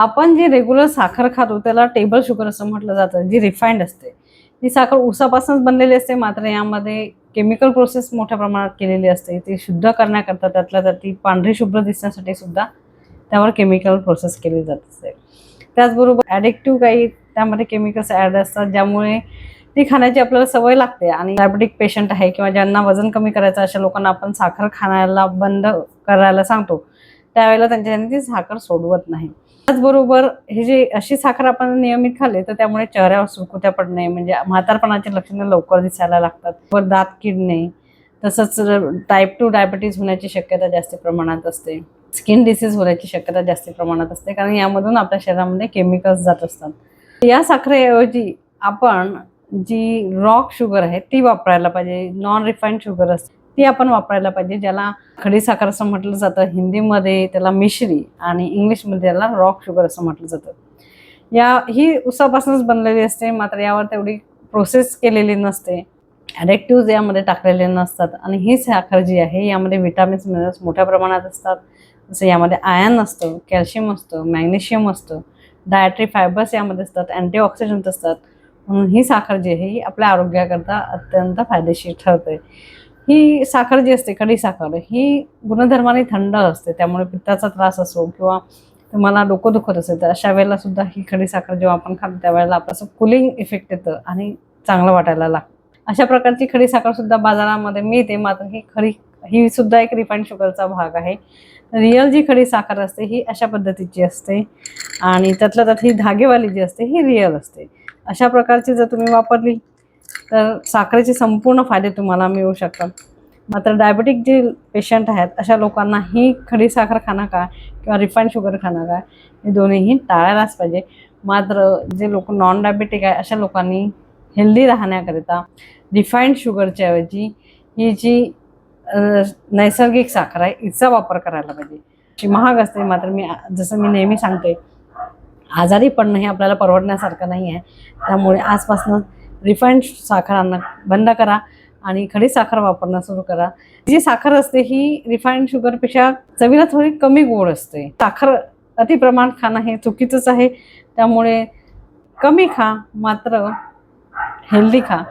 आपण जी रेग्युलर साखर खातो त्याला टेबल शुगर असं म्हटलं जातं जी रिफाईंड असते. ती साखर ऊसापासूनच बनलेली असते मात्र यामध्ये केमिकल प्रोसेस मोठ्या प्रमाणात केलेली असते. ती शुद्ध करण्याकरता त्यातल्या त्यात ती पांढरी शुभ्र दिसण्यासाठी सुद्धा त्यावर केमिकल प्रोसेस केली जात असते. त्याचबरोबर ॲडिक्टिव्ह काही त्यामध्ये केमिकल्स ॲड असतात ज्यामुळे ती खाण्याची आपल्याला सवय लागते. आणि डायबेटिक पेशंट आहे किंवा ज्यांना वजन कमी करायचं अशा लोकांना आपण साखर खाण्याला बंद करायला सांगतो. त्यावेळेला त्यांच्याने ती साखर सोडवत नाही. त्याचबरोबर हे जे अशी साखर आपण नियमित खाल्ली तर त्यामुळे चेहऱ्यावर सुरकुत्या पडणे म्हणजे म्हातारपणाची लक्षणं लवकर दिसायला लागतात. वर दात किडणे तसंच टाईप टू डायबिटीज होण्याची शक्यता जास्त प्रमाणात असते. स्किन डिसीज होण्याची शक्यता जास्त प्रमाणात असते कारण यामधून आपल्या शरीरामध्ये केमिकल्स जात असतात. या साखरेऐवजी आपण जी रॉक शुगर आहे ती वापरायला पाहिजे. नॉन रिफाईंड शुगर असते. ती आपण वापरायला पाहिजे ज्याला खडी साखर असं म्हटलं जातं हिंदीमध्ये त्याला मिश्री आणि इंग्लिशमध्ये त्याला रॉक शुगर असं म्हटलं जातं. या ही उसापासूनच बनलेली असते मात्र यावर तेवढी प्रोसेस केलेली नसते. ॲडॅक्टिव्ज यामध्ये टाकलेले नसतात आणि ही साखर जी आहे यामध्ये विटामिन्स मिनरल्स मोठ्या प्रमाणात असतात. जसं यामध्ये आयन असतं कॅल्शियम असतं मॅग्नेशियम असतं डायटरी फायबर्स यामध्ये असतात अँटीऑक्सिडंट असतात. म्हणून ही साखर जी आहे ही आपल्या आरोग्याकरता अत्यंत फायदेशीर ठरते. ही साखर जी असते खडी साखर ही गुणधर्माने थंड असते. त्यामुळे पित्ताचा त्रास असो किंवा तुम्हाला डोकं दुखत असेल तर अशा वेळेला सुद्धा ही खडी साखर जेव्हा आपण खातो त्यावेळेला आपलं असं कुलिंग इफेक्ट येतं आणि चांगलं वाटायला लागतं. अशा प्रकारची खडी साखर सुद्धा बाजारामध्ये मिळते. मात्र ही खरी ही सुद्धा एक रिफाईंड शुगरचा भाग आहे. रिअल जी खडी साखर असते ही अशा पद्धतीची असते. आणि त्यातल्या त्यात ही धागेवाली जी असते ही रिअल असते. अशा प्रकारची जर तुम्ही वापरली तर साखरेचे संपूर्ण फायदे तुम्हाला मिळू शकतात. मात्र डायबेटिक जे पेशंट आहेत अशा लोकांना ही खडी साखर खाणं काय किंवा रिफाईंड शुगर खाणं काय हे दोन्हीही टाळायलाच पाहिजे. मात्र जे लोक नॉन डायबेटिक आहे अशा लोकांनी हेल्दी राहण्याकरिता रिफाईंड शुगरच्या ऐवजी ही जी नैसर्गिक साखर आहे हिचा वापर करायला पाहिजे. जी महाग असते मात्र मी जसं मी नेहमी सांगते आजारी पडणं हे आपल्याला परवडण्यासारखं नाही आहे त्यामुळे आजपासून रिफाईंड साखर आणणं बंद करा आणि खडी साखर वापरणं सुरू करा. जी साखर असते ही रिफाईंड शुगरपेक्षा चवीला थोडी कमी गोड असते. साखर अतिप्रमाण खाणं हे चुकीचंच आहे. त्यामुळे कमी खा मात्र हेल्दी खा.